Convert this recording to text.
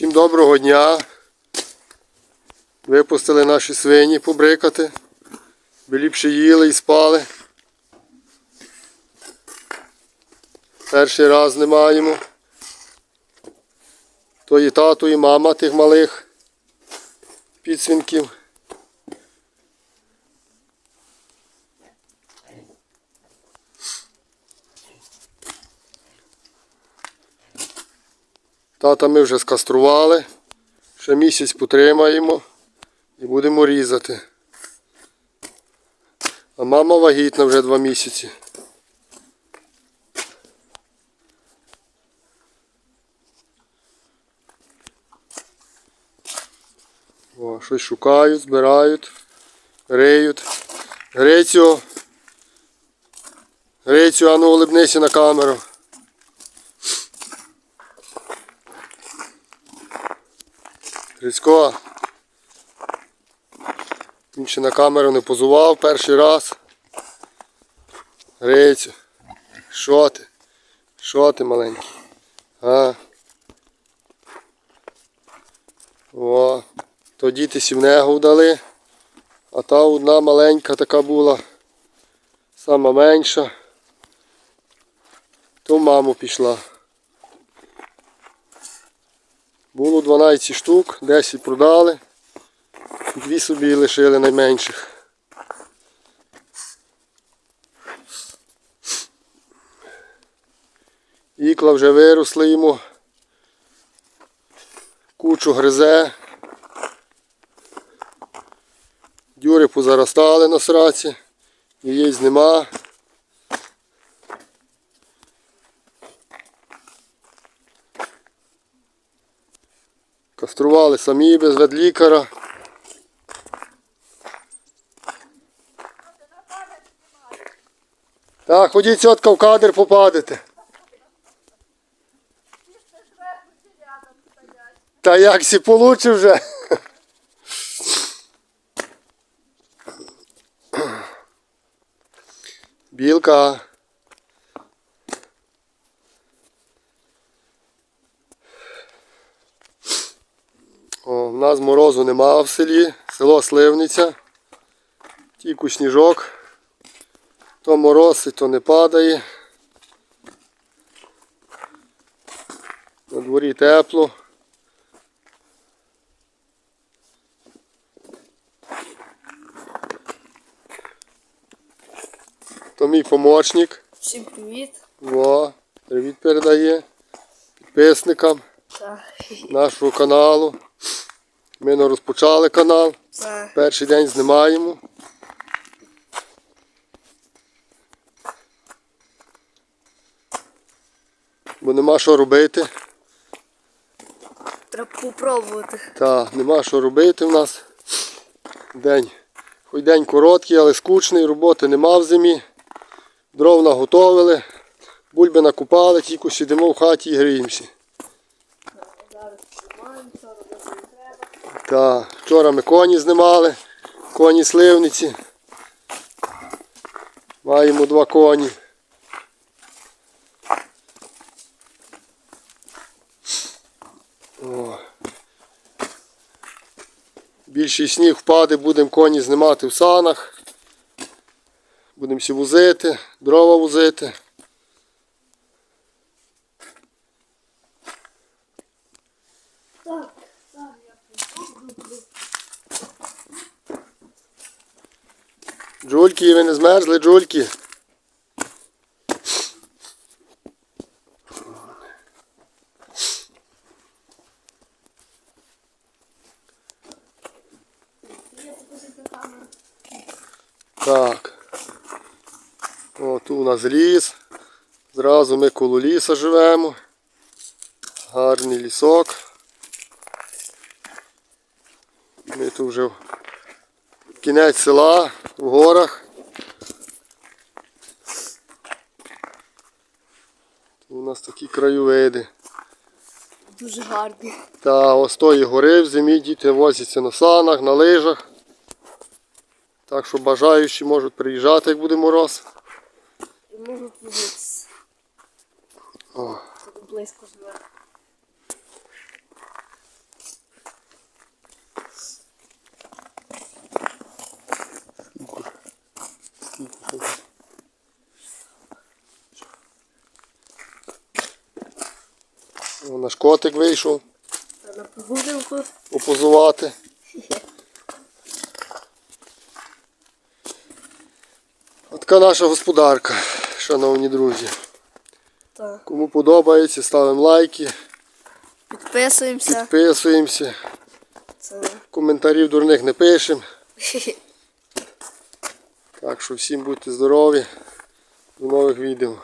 Всім доброго дня. Випустили наші свині побрикати. Би ліпше їли і спали. Перший раз не маємо. То і тато, і мама тих малих підсвінків. Тата ми вже скастрували. Ще місяць потримаємо і будемо різати. А мама вагітна вже два місяці. О, щось шукають, збирають, риють. Грицю. Грицю, ану улибнися на камеру. Грицько. Він ще на камеру не позував перший раз. Грицю. Що ти? Що ти маленький? А? О, то діти сівнегу вдали, а та одна маленька така була, сама менша, то маму пішла. Було 12 штук, 10 продали, дві собі лишили найменших. Ікла вже виросли йому, кучу гризе. Дюри позаростали на сраці, яєць нема. Кастрували самі без ведлікара. Так, ходіть сьотка в кадр попадете. Та як сі получив вже? Білка. О, в нас морозу нема в селі, село Сливниця. Тільки сніжок. То мороз, і то не падає. На дворі тепло. То мій помічник. Всім привіт. Во, привіт передає підписникам Так. нашого каналу. Ми не розпочали канал. Так. Перший день знімаємо. Бо нема що робити. Треба попробувати. Та, нема що робити в нас. День. Хоч день короткий, але скучний, роботи нема в зимі. Дров наготовили, бульби накупали, тільки сидимо в хаті і гріємося. Зараз знімаємося, робити не треба. Та, вчора ми коні знімали, коні сливниці. Маємо два коні. О. Більший сніг впаде, будемо коні знімати в санах. Будемо всі возити, дрова возити. Так, так, я попробую. Джульки, ви не змерзли, джульки? Так. О, тут у нас ліс. Зразу ми коло ліса живемо. Гарний лісок. Ми тут вже кінець села в горах. У нас такі краєвиди. Дуже гарний. Та ось тої гори в зимі діти возяться на санах, на лижах. Так що бажаючі можуть приїжджати, як буде мороз. І можу подивитися. Близько живе. Наш котик вийшов на прогулянку. попозувати. От Така наша господарка, шановні друзі. Так. Кому подобається, ставимо лайки, Підписуємося. підписуємося, Це. коментарів дурних не пишемо. Так що всім будьте здорові. До нових відео.